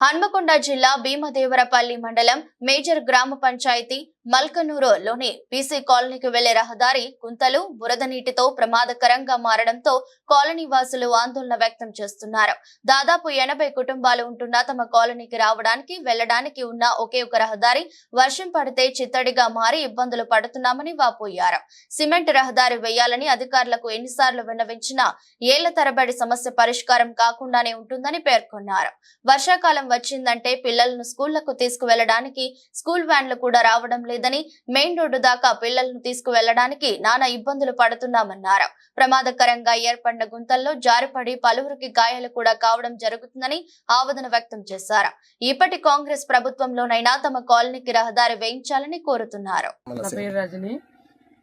హన్మకొండ జిల్లా భీమదేవరపల్లి మండలం మేజర్ గ్రామ పంచాయతీ మల్కనూరులోని బీసీ కాలనీకి వెళ్ళే రహదారి గుంతలు బురద నీటితో ప్రమాదకరంగా మారడంతో కాలనీ వాసులు ఆందోళన వ్యక్తం చేస్తున్నారు. దాదాపు ఎనభై కుటుంబాలు ఉంటున్న తమ కాలనీకి రావడానికి వెళ్ళడానికి ఉన్న ఒకే ఒక రహదారి వర్షం పడితే చిత్తడిగా మారి ఇబ్బందులు పడుతున్నామని వాపోయారు. సిమెంట్ రహదారి వేయాలని అధికారులకు ఎన్నిసార్లు విన్నవించినా ఏళ్ళ తరబడి సమస్య పరిష్కారం కాకుండానే ఉంటుందని పేర్కొన్నారు. వర్షాకాలం వచ్చిందంటే పిల్లలను స్కూళ్ళకు తీసుకువెళ్ళడానికి స్కూల్ వ్యాన్లు కూడా రావడం లేదని మెయిన్ రోడ్డు దాకా పిల్లలను తీసుకువెళ్ళడానికి నానా ఇబ్బందులు పడుతున్నామన్నారు. ప్రమాదకరంగా ఏర్పడిన గుంతల్లో జారిపడి పలువురికి గాయాలు కూడా కావడం జరుగుతుందని ఆవేదన వ్యక్తం చేశారు. ఇప్పటి కాంగ్రెస్ ప్రభుత్వంలోనైనా తమ కాలనీకి రహదారి వేయించాలని కోరుతున్నారు.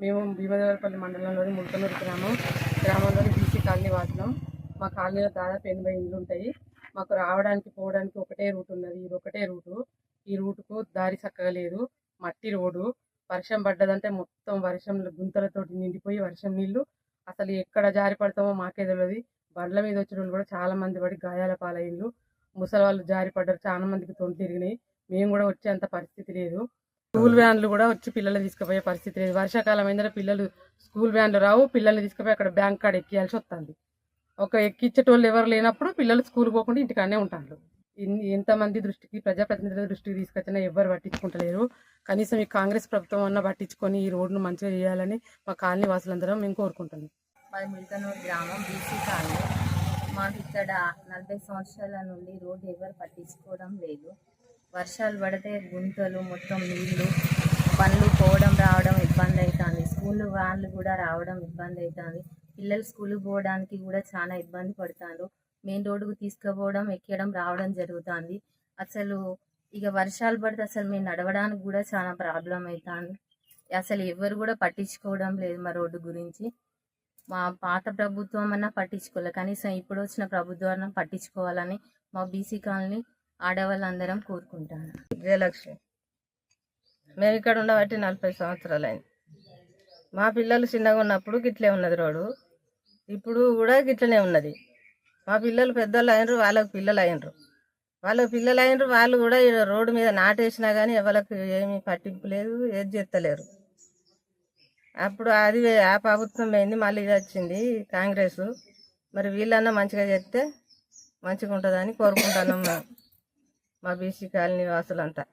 మేము భీమదేవరపల్లి మండలంలోని ముల్కనూరు గ్రామం. గ్రామంలోని బీసీ కాలనీ వాసులం. మా కాలనీలో దాదాపు ఎనభై ఇండ్లు ఉంటాయి. మాకు రావడానికి పోవడానికి ఒకటే రూట్ ఉన్నది. ఇది ఒకటే రూటు. ఈ రూటుకు దారి చక్కగా లేదు. మట్టి రోడ్డు. వర్షం పడ్డదంటే మొత్తం వర్షం గుంతలతోటి నిండిపోయి వర్షం నీళ్ళు అసలు ఎక్కడ జారి పడతామో మాకే తెలియదు బండ్ల మీద వచ్చిన వాళ్ళు కూడా చాలా మంది పడి గాయాల పాలయ్యిండ్రు ముసలి వాళ్ళు జారి పడ్డారు చాలా మందికి తొంట్లు తిరిగినాయి. మేము కూడా వచ్చేంత పరిస్థితి లేదు. స్కూల్ వ్యాన్లు కూడా వచ్చి పిల్లలు తీసుకుపోయే పరిస్థితి లేదు. వర్షాకాలం అయిందంటే పిల్లలు స్కూల్ వ్యాన్లు రావు పిల్లల్ని తీసుకుపోయి అక్కడ బ్యాంక్ కాడ ఎక్కియాల్సి వస్తుంది. ఒక ఎక్కిచ్చేటోళ్ళు ఎవరు లేనప్పుడు పిల్లలు స్కూల్ పోకుండా ఇంటికాడనే ఉంటారు ఎంతమంది దృష్టికి ప్రజాప్రతినిధుల దృష్టికి తీసుకొచ్చినా ఎవరు పట్టించుకుంటలేరు. కనీసం ఈ కాంగ్రెస్ ప్రభుత్వం అన్న పట్టించుకొని ఈ రోడ్డును మంచిగా చేయాలని మా కాలనీ వాసులందరం మేము కోరుకుంటున్నాం. మాది ముల్కనూరు గ్రామం బీసీ కాలనీ. మాకు ఇక్కడ నలభై సంవత్సరాల నుండి రోడ్డు ఎవరు పట్టించుకోవడం లేదు. వర్షాలు పడితే గుంతలు మొత్తం నీళ్ళు పనులు పోవడం రావడం ఇబ్బంది అవుతుంది. స్కూల్ వాళ్ళు కూడా రావడం ఇబ్బంది అవుతుంది. పిల్లలు స్కూల్కి పోవడానికి కూడా చాలా ఇబ్బంది పడుతున్నారు మెయిన్ రోడ్డుకు తీసుకుపోవడం ఎక్కడం రావడం జరుగుతుంది. అసలు ఇక వర్షాలు పడితే అసలు మేము నడవడానికి కూడా చాలా ప్రాబ్లం అవుతుంది అసలు ఎవరు కూడా పట్టించుకోవడం లేదు మా రోడ్డు గురించి. మా పాత ప్రభుత్వం అన్నా పట్టించుకోవాలి కనీసం ఇప్పుడు వచ్చిన ప్రభుత్వం పట్టించుకోవాలని మా బీసీ కాలనీ ఆడవాళ్ళందరం కోరుకుంటాను. విజయలక్ష్మి. మేము ఇక్కడ ఉండబట్టి నలభై సంవత్సరాలు అయింది మా పిల్లలు చిన్నగా ఉన్నప్పుడు గిట్లే ఉన్నది రోడ్డు. ఇప్పుడు కూడా గిట్లనే ఉన్నది. మా పిల్లలు పెద్దోళ్ళు అయినరు వాళ్ళకి పిల్లలు అయినరు. వాళ్ళకి పిల్లలు అయినరు వాళ్ళు కూడా రోడ్డు మీద నాటేసినా కానీ ఎవరికి ఏమీ పట్టింపు లేదు ఏది చేస్తలేరు. అప్పుడు అది ఆ ప్రభుత్వం పోయింది మళ్ళీ ఇది వచ్చింది కాంగ్రెస్. మరి వీళ్ళన్నా మంచిగా చెప్తే మంచిగా ఉంటుందని కోరుకుంటున్నాం మా బీసీ కాలనీ వాసులంతా